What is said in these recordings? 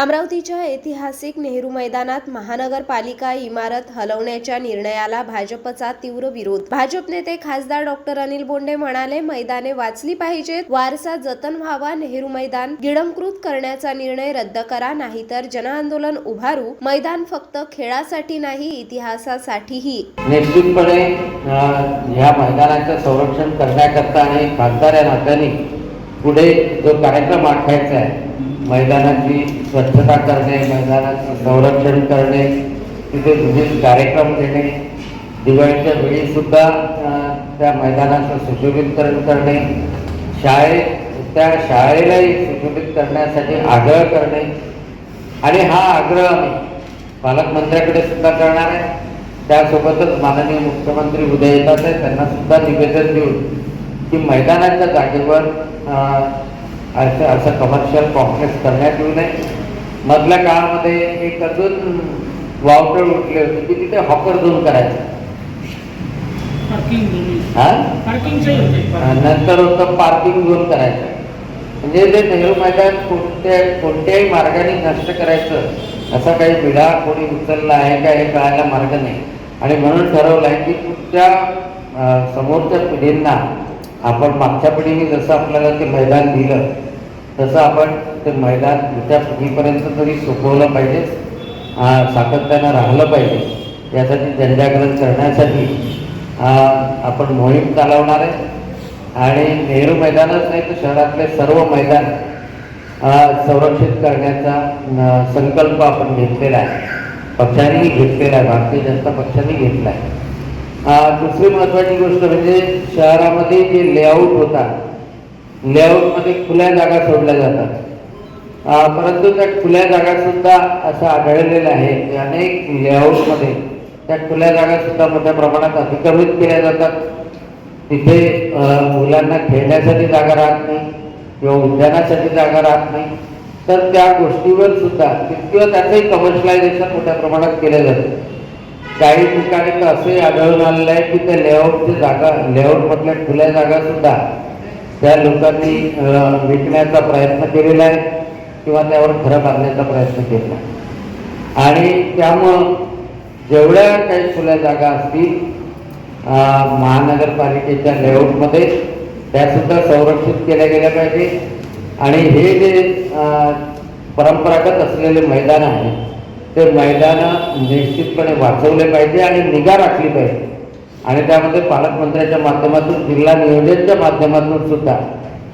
अमरावतीच्या ऐतिहासिक नेहरू मैदानात महानगरपालिका इमारत हलवण्याच्या निर्णयाला भाजपचा तीव्र विरोध. भाजप नेते खासदार डॉक्टर अनिल बोंडे म्हणाले मैदाने वाचली पाहिजेत. वारसा जतन व्हावा. नेहरू मैदान गिडंकृत करण्याचा निर्णय रद्द करा. नाहीतर जनआंदोलन उभारू. मैदान फक्त खेळासाठी नाही इतिहासासाठीही. निश्चितपणे ह्या मैदानाचं संरक्षण करण्याकरता आणि खासदार या नात्याने पुढे जो कार्यक्रम आखायचा आहे मैदानाची स्वच्छता करणे मैदानाचं संरक्षण करणे तिथे विविध कार्यक्रम देणे. दिवाळीच्या वेळी सुद्धा त्या मैदानाचं सुशोभीकरण करणे. शाळेत त्या शाळेलाही सुशोभित करण्यासाठी आग्रह करणे. आणि हा आग्रह आम्ही पालकमंत्र्याकडे सुद्धा करणार आहे. त्यासोबतच माननीय मुख्यमंत्री उदय येतात आहे. त्यांना सुद्धा निवेदन देऊन की मैदानाच्या जागेवर असं असं कमर्शियल कॉम्प्लेक्स करण्यात येऊ नये. मधल्या काळामध्ये एक अजून वावटळ उठले होते की तिथे हॉकर झोन करायचं. नंतर होतं पार्किंग झोन करायचं. म्हणजे ते नेहरू मैदान कोणत्या कोणत्याही मार्गाने नष्ट करायचं असा काही विडा कोणी उचलला आहे का हे कळायला मार्ग नाही. आणि म्हणून ठरवलं आहे की अं, समोरच्या पिढींना आपण मागच्या पिढीने जसं आपल्याला ते मैदान दिलं तसं आपण ते मैदान पुढच्या पिढीपर्यंत तरी सोपवलं पाहिजे सातत्यानं राहिलं पाहिजे. यासाठी जनजागरण करण्यासाठी आपण मोहीम चालवणार आहे. आणि नेहरू मैदानच नाही तर शहरातले सर्व मैदान संरक्षित करण्याचा संकल्प आपण घेतलेला आहे. पक्षानेही घेतलेला आहे. भारतीय जनता पक्षाने घेतला आहे. दुसरी महत्त्वाची गोष्ट म्हणजे शहरामध्ये जे लेआउट होतात लेआउटमध्ये खुल्या जागा सोडल्या जातात. परंतु त्या खुल्या जागासुद्धा असं आढळलेलं आहे की अनेक लेआउटमध्ये त्या खुल्या जागासुद्धा मोठ्या प्रमाणात अतिक्रमित केल्या जातात. तिथे मुलांना खेळण्यासाठी जागा राहत नाही किंवा उद्यानासाठी जागा राहत नाही. तर त्या गोष्टीवर सुद्धा किंवा त्याचंही कमर्शलायझेशन मोठ्या प्रमाणात केलं जातं. काही ठिकाणी तर असंही आढळून आलेलं आहे की त्या लेआउटची जागा लेआउटमधल्या खुल्या जागा सुद्धा त्या लोकांनी विकण्याचा प्रयत्न केलेला आहे किंवा त्यावर खरं बांधण्याचा प्रयत्न केला आहे. आणि त्यामुळं जेवढ्या काही खुल्या जागा असतील महानगरपालिकेच्या लेआउटमध्ये त्यासुद्धा संरक्षित केल्या गेल्या पाहिजे. आणि हे जे परंपरागत असलेले मैदान आहे ते मैदानं निश्चितपणे वाचवले पाहिजे आणि निगा राखली पाहिजे. आणि त्यामध्ये पालकमंत्र्याच्या माध्यमातून जिल्हा नियोजनच्या माध्यमातून सुद्धा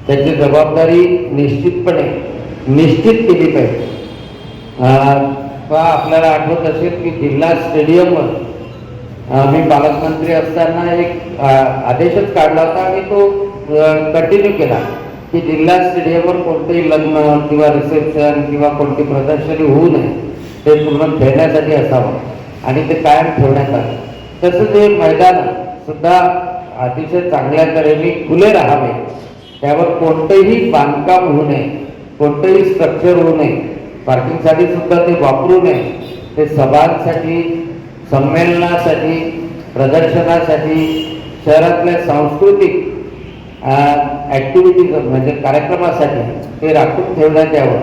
त्याची जबाबदारी निश्चितपणे निश्चित केली पाहिजे. आपल्याला आठवत असेल की जिल्हा स्टेडियमवर मी पालकमंत्री असताना एक आदेशच काढला होता आणि तो कंटिन्यू केला की जिल्हा स्टेडियमवर कोणतेही लग्न किंवा रिसेप्शन किंवा कोणती प्रदर्शनी होऊ नये. ते पूर्ण खेळण्यासाठी असावं. आणि ते कायम ठेवण्यात आलं. तसंच हे मैदान सुद्धा अतिशय चांगल्या तऱ्हेने खुले राहावे. त्यावर कोणतंही बांधकाम होऊ नये कोणतंही स्ट्रक्चर होऊ नये पार्किंगसाठी सुद्धा ते वापरू नये. ते सभांसाठी संमेलनासाठी प्रदर्शनासाठी शहरातल्या सांस्कृतिक ॲक्टिव्हिटीज म्हणजे कार्यक्रमासाठी ते राखून ठेवण्यात यावं.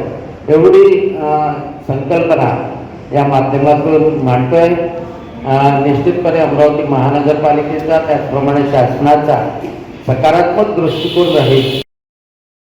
एवढी संकल्पना या माध्यमातून मांडतोय. निश्चितपणे अमरावती महानगरपालिकेचा त्याचप्रमाणे शासनाचा सकारात्मक दृष्टिकोन राहील.